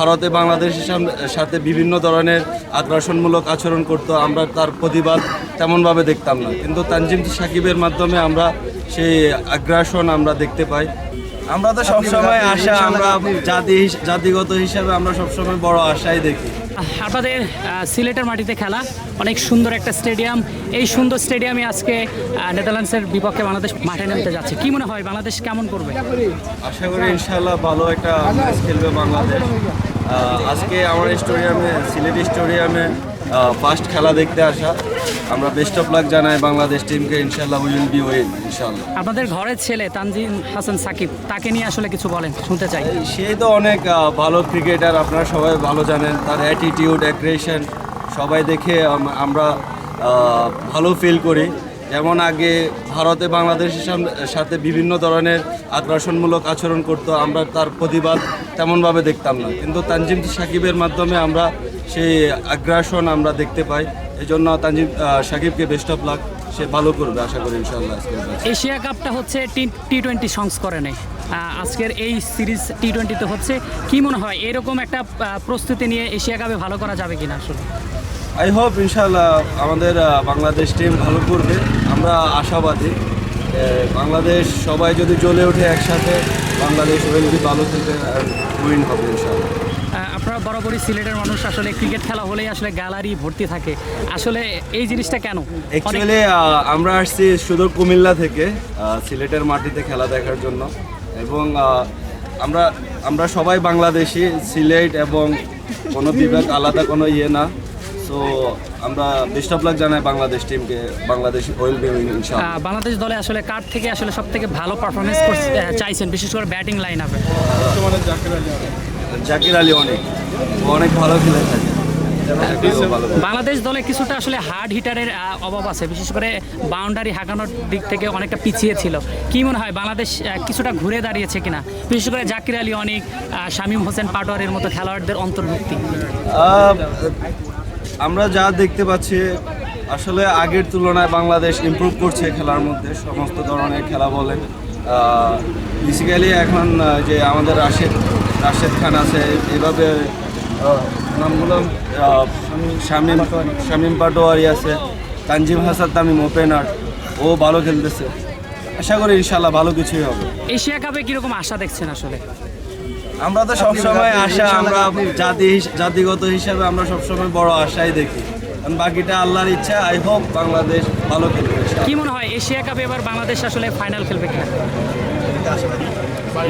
ভারতে বাংলাদেশের সাথে বিভিন্ন ধরনের আগ্রাসনমূলক আচরণ করত আমরা তার প্রতিবাদ তেমনভাবে দেখতাম না। কিন্তু তানজিম সাকিবের মাধ্যমে আমরা সেই আগ্রাসন আমরা দেখতে পাই। আমরা তো সবসময় আশা আমরা জাতি জাতিগত হিসাবে আমরা সবসময় বড় আশাই দেখি। আপনাদের সিলেটের মাটিতে খেলা অনেক সুন্দর একটা স্টেডিয়াম। এই সুন্দর স্টেডিয়ামে আজকে আহ, নেদারল্যান্ডসের বিপক্ষে বাংলাদেশ মাঠে নামতে যাচ্ছে। কি মনে হয় বাংলাদেশ কেমন করবে? আশা করি ইনশাল্লাহ ভালো একটা খেলবে বাংলাদেশ। আজকে আমার স্টেডিয়ামে সিলেট স্টেডিয়ামে ফার্স্ট খেলা দেখতে আসা। আমরা বেস্ট অফ লাক জানাই বাংলাদেশ টিমকে ইনশাল্লাহ উইল বি ওয়েন ইনশাল্লাহ আপনাদের ঘরের ছেলে তানজিম হাসান সাকিব তাকে নিয়ে আসলে কিছু বলেন শুনতে চাই। সে তো অনেক ভালো ক্রিকেটার আপনারা সবাই ভালো জানেন। তার অ্যাটিটিউড অ্যাগ্রেশন সবাই দেখে আমরা ভালো ফিল করি। যেমন আগে ভারতে বাংলাদেশের সাথে বিভিন্ন ধরনের আগ্রাসনমূলক আচরণ করত, আমরা তার প্রতিবাদ তেমনভাবে দেখতাম না। কিন্তু তানজিম সাকিবের মাধ্যমে আমরা সেই আগ্রাসন আমরা দেখতে পাই। এই জন্য তানজিম সাকিবকে বেস্ট অফ লাক সে ভালো করবে আশা করি ইনশাল্লাহ এশিয়া কাপটা হচ্ছে টি টোয়েন্টি সংস্করণে। আজকের এই সিরিজ টি টোয়েন্টিতে হচ্ছে, কি মনে হয়, এরকম একটা প্রস্তুতি নিয়ে এশিয়া কাপে ভালো করা যাবে কিনা আসলে? আই হোপ ইনশাল্লাহ আমাদের বাংলাদেশ টিম ভালো করবে। আমরা আশাবাদী। বাংলাদেশ সবাই যদি জ্বলে ওঠে একসাথে বাংলাদেশ ওয়েলবি ভালো খেলবে উইন হবে ইনশাল্লাহ আপনারা বরাবরই সিলেটের মানুষ আসলে ক্রিকেট খেলা হলেই আসলে গ্যালারি ভর্তি থাকে। আসলে এই জিনিসটা কেন? অ্যাকচুয়ালি আমরা আসছি শুধু কুমিল্লা থেকে সিলেটের মাটিতে খেলা দেখার জন্য। এবং আমরা আমরা সবাই বাংলাদেশি সিলেট এবং কোনো বিভাগ আলাদা কোনো ইয়ে না। সো আমরা বেস্ট অফ লাক জানাই বাংলাদেশ টিমকে বাংলাদেশ ওয়েলবি ইনশাল্লাহ আহ, বাংলাদেশ দলে আসলে কার থেকে আসলে সব থেকে ভালো পারফরমেন্স চাইছেন? বিশেষ করে ব্যাটিং লাইন আপে জাকির আলী অনেক। অনেক। ভালো খেলে থাকে। খেলে। বাংলাদেশ দলে কিছুটা আসলে হার্ড হিটারের অভাব আছে। বিশেষ করে বাউন্ডারি হাঁকানোর দিক থেকে অনেকটা পিছিয়ে ছিল। কি মনে হয় বাংলাদেশ কিছুটা ঘুরে দাঁড়িয়েছে কিনা? বিশেষ করে জাকির আলী অনেক শামীম হোসেন পাটোয়ারের মতো খেলোয়াড়দের অন্তর্ভুক্তি। আমরা যা দেখতে পাচ্ছি, আসলে আগের তুলনায় বাংলাদেশ ইমপ্রুভ করছে খেলার মধ্যে, সমস্ত ধরনের খেলা বলেন বেসিক্যালি এখন যে আমাদের রাশেদ রাশেদ খান আছে, এভাবে নামগুলো শামীম শামীম পাটোয়ারি আছে, তানজিম হাসান তামিম ওপেনার ও ভালো খেলতেছে। আশা করি ইনশাল্লাহ ভালো কিছুই হবে। এশিয়া কাপে কীরকম আশা দেখছেন আসলে? আমরা তো সবসময় আশা আমরা জাতি জাতিগত হিসাবে আমরা সবসময় বড় আশাই দেখি। কারণ বাকিটা আল্লাহর ইচ্ছা আই হোপ বাংলাদেশ ভালো খেলবে। কি মনে হয় এশিয়া কাপে এবার বাংলাদেশ আসলে ফাইনাল খেলবে কিনা?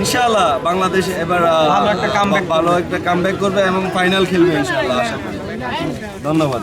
ইনশাআল্লাহ বাংলাদেশ এবার আহ, ভালো একটা কামব্যাক করবে এবং ফাইনাল খেলবে ইনশাআল্লাহ আশা করি। ধন্যবাদ।